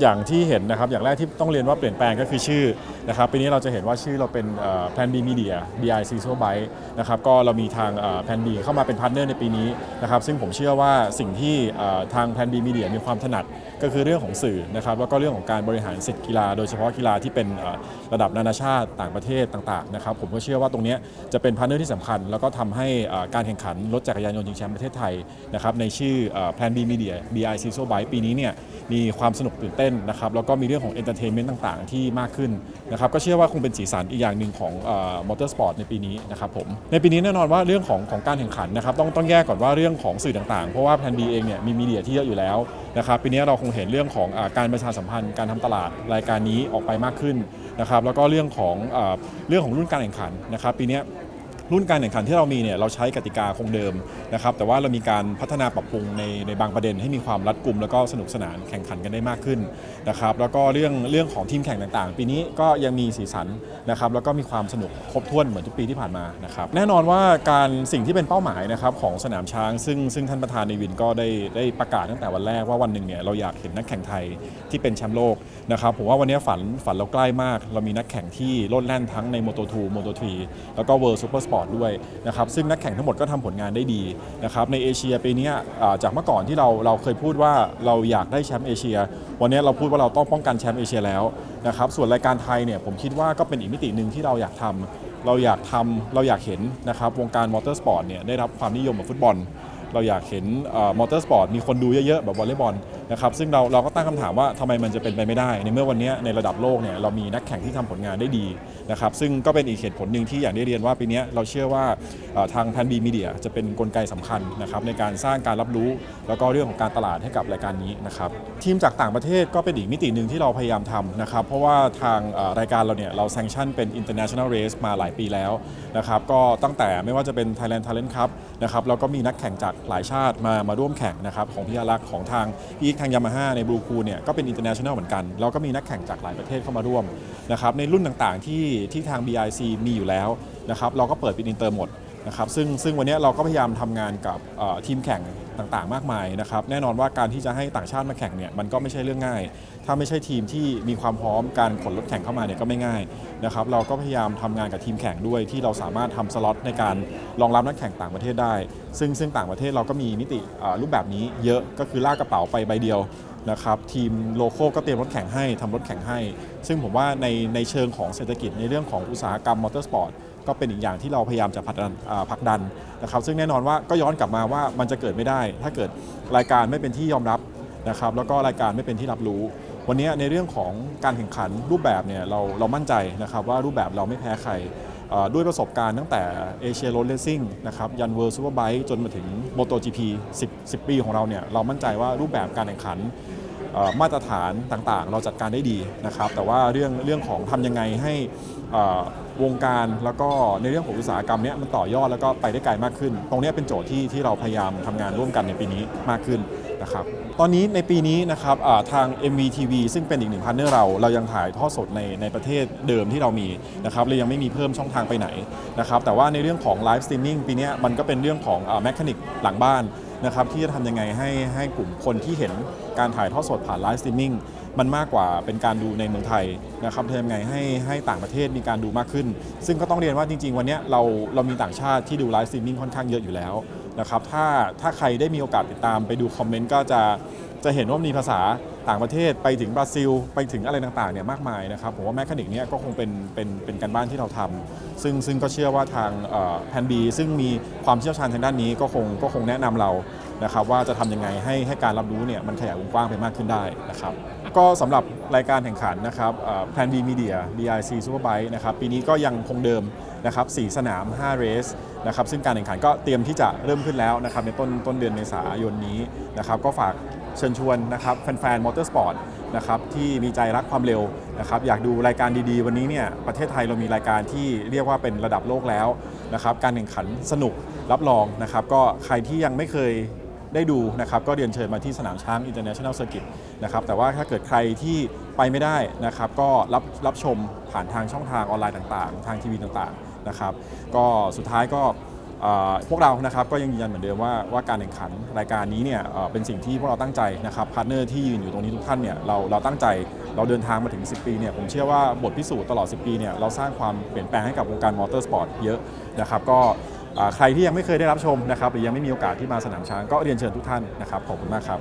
อย่างที่เห็นนะครับอย่างแรกที่ต้องเรียนว่าเปลี่ยนแปลงก็คือชื่อนะครับปีนี้เราจะเห็นว่าชื่อเราเป็นแพลนบีมีเดีย BI c ีโซไบนะครับก็เรามีทางแพลนบีเข้ามาเป็นพาร์ทเนอร์ในปีนี้นะครับซึ่งผมเชื่อว่าสิ่งที่ทางแพลนบีมีเดียมีความถนัดก็คือเรื่องของสื่อนะครับแล้วก็เรื่องของการบริหารสิทธิกีฬา โดยเฉพาะกีฬาที่เป็นระดับนานาชาติต่างประเทศต่างๆนะครับผมก็เชื่อว่าตรงนี้จะเป็นพาร์ทเนอร์ที่สำคัญ แล้วก็ทำให้การแข่งขันรถจักรยานยนต์ชิงแชมป์ประเทศไทยนะครับในชื่อแพลนบีมีเดีย BI c ีโซไบปีนี้เนี่ยมีความสนุกตื่นเต้นนะครับแล้วก็มีเรื่องของเอนเตอร์เทนเมนต์ต่างๆ ที่มากขึ้นนะครับก็เชื่อว่าคงเป็นสีสันอีกอย่างหนึ่งของมอเตอร์สปอร์ตในปีนี้นะครับผมในปีนี้แน่นอนว่าเรื่องของของการแข่งขันนะครับต้องต้องแยกก่อนว่าเรื่องของสื่อต่างๆ เพราะว่าแพลนบีเองเนี่ยมีมีเดียที่เยอะอยู่แล้วนะครับปีนี้เราคงเห็นเรื่องของอการประชาสัมพันธ์การทำตลาดรายการนี้ออกไปมากขึ้นนะครับแล้วก็เรื่องของอเรื่องของรุ่นการแข่งขันนะครับปีนี้ รุ่นการแข่งขันที่เรามีเนี่ยเราใช้กติกาคงเดิมนะครับแต่ว่าเรามีการพัฒนาปรับปรุงในในบางประเด็นให้มีความรัดกุม แล้วก็สนุกสนานแข่งขันกันได้มากขึ้นนะครับแล้วก็เรื่องเรื่องของทีมแข่งต่างๆ ปีนี้ก็ยังมีสีสันนะครับแล้วก็มีความสนุกครบถ้วนเหมือนทุกปีที่ผ่านมานะครับแน่นอนว่าการสิ่งที่เป็นเป้าหมายนะครับของสนามช้าง ซึ่งซึ่งท่านประธานในวินก็ได้ได้ประกาศตั้งแต่วันแรกว่าวันหนึ่งเนี่ยเราอยากเห็นนักแข่งไทยที่เป็นแชมป์โลกนะครับผมว่าวันนี้ฝันฝันเราใกล้มาก เรามีนักแข่งที่โลดแล่นทั้งใน Moto2 Moto3 แล้วก็ World Super Sport ด้วยนะครับซึ่งนักแข่งทั้งหมดก็ทำผลงานได้ดีนะครับในเอเชียปีนี้จากเมื่อก่อนที่เราเราเคยพูดว่าเราอยากได้แชมป์เอเชีย วันนี้เราพูดว่าเราต้องป้องกันแชมป์เอเชียแล้วนะครับส่วนรายการไทยเนี่ยผมคิดว่าก็เป็นอีกมิติหนึ่งที่เราอยากทำเราอยากทำเราอยากเห็นนะครับวงการมอเตอร์สปอร์ตเนี่ยได้รับความนิยมแบบฟุตบอล เราอยากเห็นมอเตอร์สปอร์ตมีคนดูเยอะๆแบบวอลเลย์บอล นะครับซึ่งเราเราก็ตั้งคำถามว่าทำไมมันจะเป็นไปไม่ได้ ในเมื่อวันนี้ในระดับโลกเนี่ยเรามีนักแข่งที่ทำผลงานได้ดีนะครับซึ่งก็เป็นอีกเหตุผลหนึ่งที่อย่างได้เรียนว่าปีนี้เราเชื่อว่าทางแพนบีมีเดียจะเป็นกลไกสำคัญนะครับในการสร้างการรับรู้ แล้วก็เรื่องของการตลาดให้กับรายการนี้นะครับทีมจากต่างประเทศก็เป็นอีกมิติหนึ่งที่เราพยายามทำนะครับเพราะว่าทางรายการเราเนี่ยเราแซงชั่นเป็น international race มาหลายปีแล้วนะครับก็ตั้งแต่ไม่ว่าจะเป็น Thailand Talent Cup นะครับเราก็มีนักแข่งจากหลายชาติมามาร่วมแข่งนะครับของพี่อารักษ์ของทางอีกทางยามาฮ่าในบลูคูเนี่ยก็เป็นอินเตอร์เนชั่นแนลเหมือนกัน แล้วก็มีนักแข่งจากหลายประเทศเข้ามาร่วมนะครับในรุ่นต่างๆที่ที่ทาง BIC มีอยู่แล้วนะครับเราก็เปิดเป็นอินเตอร์หมดนะครับซึ่งซึ่งวันนี้เราก็พยายามทำงานกับทีมแข่ง ต่างๆ มากมายนะครับแน่นอนว่าการที่จะให้ต่างชาติมาแข่งเนี่ยมันก็ไม่ใช่เรื่องง่าย ถ้าไม่ใช่ทีมที่มีความพร้อมการขนรถแข่งเข้ามาเนี่ยก็ไม่ง่ายนะครับเราก็พยายามทำงานกับทีมแข่งด้วยที่เราสามารถทำสล็อตในการรองรับนักแข่งต่างประเทศได้ ซึ่งซึ่งต่างประเทศเราก็มีมิติรูปแบบนี้เยอะก็คือลากกระเป๋าไปใบเดียวนะครับทีมโลโก้ก็เตรียมรถแข่งให้ทำรถแข่งให้ ซึ่งผมว่าในในเชิงของเศรษฐกิจในเรื่องของอุตสาหกรรมมอเตอร์สปอร์ต ก็เป็นอีกอย่างที่เราพยายามจะผลักดันผลักดันนะครับซึ่งแน่นอนว่าก็ย้อนกลับมาว่ามันจะเกิดไม่ได้ ถ้าเกิดรายการไม่เป็นที่ยอมรับนะครับแล้วก็รายการไม่เป็นที่รับรู้ วันนี้ในเรื่องของการแข่งขันรูปแบบเนี่ยเราเรามั่นใจนะครับว่ารูปแบบเราไม่แพ้ใครด้วยประสบการณ์ตั้งแต่เอเชียโรดเลสซิ่งนะครับยันเวิร์ซูเปอร์ไบค์จนมาถึง MotoGP 10 10 ปีของเราเนี่ยเรามั่นใจว่ารูปแบบการแข่งขัน มาตรฐานต่างๆ เราจัดการได้ดีนะครับ แต่ว่าเรื่องเรื่องของทำยังไงให้วงการแล้วก็ในเรื่องของอุตสาหกรรมเนี้ยมันต่อยอดแล้วก็ไปได้ไกลมากขึ้น ตรงนี้เป็นโจทย์ที่ที่เราพยายามทำงานร่วมกันในปีนี้มากขึ้นนะครับตอนนี้ในปีนี้นะครับทาง MVTV ซึ่งเป็นอีกหนึ่งพาร์ทเนอร์เรา เรายังถ่ายทอดสดในในประเทศเดิมที่เรามีนะครับเรายังไม่มีเพิ่มช่องทางไปไหนนะครับแต่ว่าในเรื่องของไลฟ์สตรีมมิ่งปีนี้มันก็เป็นเรื่องของแมคานิกหลังบ้าน นะครับที่จะทำยังไงให้ให้กลุ่มคนที่เห็นการถ่ายทอดสดผ่านไลฟ์สตรีมมิ่งมันมากกว่าเป็นการดูในเมืองไทยนะครับทำยังไงให้ให้ต่างประเทศมีการดูมากขึ้น ซึ่งก็ต้องเรียนว่าจริง ๆ วันเนี้ยเราเรามีต่างชาติที่ดูไลฟ์สตรีมมิ่งค่อนข้างเยอะอยู่แล้วนะครับถ้าถ้าใครได้มีโอกาสติดตามไปดูคอมเมนต์ก็จะจะเห็นว่ามีภาษา ต่างประเทศไปถึงบราซิล ไปถึงอะไรต่างๆเนี่ยมากมายนะครับผมว่าแมคานิกเนี่ยก็คงเป็นเป็นเป็นการบ้านที่เราทำซึ่งซึ่งก็เชื่อว่าทางแพนบีซึ่งมีความเชี่ยวชาญทางด้านนี้ก็คงก็คงแนะนำเรานะครับว่าจะทำยังไงให้ให้การรับรู้เนี่ยมันขยายวงกว้างไปมากขึ้นได้นะครับก็สำหรับรายการแข่งขันนะครับแพนบีมีเดีย BIC Superbike นะครับปีนี้ก็ยังคงเดิมนะครับ4สนาม 5 เรสนะครับซึ่งการแข่งขันก็เตรียมที่จะเริ่มขึ้นแล้วนะครับในต้นต้นเดือนเมษายนนี้นะครับก็ฝากเชิญชวนนะครับแฟนๆมอเตอร์สปอร์ตนะครับที่มีใจรักความเร็วนะครับอยากดูรายการดีๆ วันนี้เนี่ยประเทศไทยเรามีรายการที่เรียกว่าเป็นระดับโลกแล้วนะครับการแข่งขันสนุกรับรองนะครับก็ใครที่ยังไม่เคยได้ดูนะครับก็เรียนเชิญมาที่สนามช้าง International Circuit นะครับแต่ว่าถ้าเกิดใครที่ไปไม่ได้นะครับก็รับรับชมผ่านทางช่องทางออนไลน์ต่างๆ ทางทีวีต่างๆ นะครับก็สุดท้ายก็พวกเรานะครับก็ยังยืนยันเหมือนเดิมว่าว่าการแข่งขันรายการนี้เนี่ยเป็นสิ่งที่พวกเราตั้งใจนะครับพาร์ทเนอร์ที่ยืนอยู่ตรงนี้ทุกท่านเนี่ยเราเราตั้งใจเราเดินทางมาถึง 10 ปีเนี่ยผมเชื่อว่าบทพิสูจน์ตลอด 10 ปีเนี่ยเราสร้างความเปลี่ยนแปลงให้กับวงการมอเตอร์สปอร์ตเยอะนะครับก็ใครที่ยังไม่เคยได้รับชมนะครับหรือยังไม่มีโอกาสที่มาสนามช้างก็เรียนเชิญทุกท่านนะครับขอบคุณมากครับ